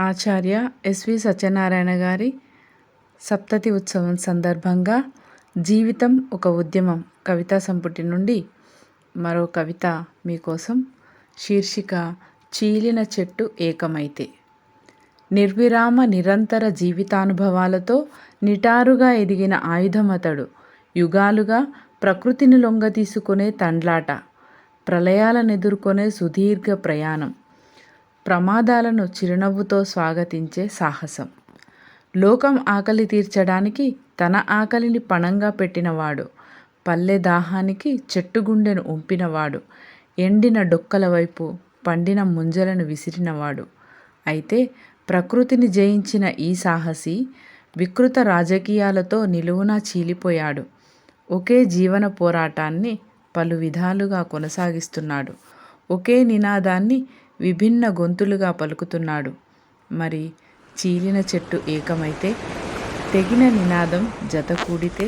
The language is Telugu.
ఆచార్య ఎస్వి సత్యనారాయణ గారి సప్తతి ఉత్సవం సందర్భంగా జీవితం ఒక ఉద్యమం. కవితా సంపుటి నుండి మరో కవిత మీకోసం శీర్షిక చీలిన చెట్టు ఏకమైతే. నిర్విరామ నిరంతర జీవితానుభవాలతో నిటారుగా ఎదిగిన ఆయుధమతడు. యుగాలుగా ప్రకృతిని లొంగ తీసుకునే తండ్లాట. ప్రళయాలను ఎదుర్కొనే సుదీర్ఘ ప్రయాణం. ప్రమాదాలను చిరునవ్వుతో స్వాగతించే సాహసం. లోకం ఆకలి తీర్చడానికి తన ఆకలిని పణంగా పెట్టినవాడు పల్లె దాహానికి చెట్టు గుండెను ఉంపినవాడు ఎండిన డొక్కల వైపు పండిన ముంజలను విసిరినవాడు. అయితే ప్రకృతిని జయించిన ఈ సాహసి వికృత రాజకీయాలతో నిలువునా చీలిపోయాడు. ఒకే జీవన పోరాటాన్ని పలు విధాలుగా కొనసాగిస్తున్నాడు. ఒకే నినాదాన్ని విభిన్న గొంతులుగా పలుకుతున్నాడు. మరి చీలిన చెట్టు ఏకమైతే తెగిన నినాదం జత కూడితే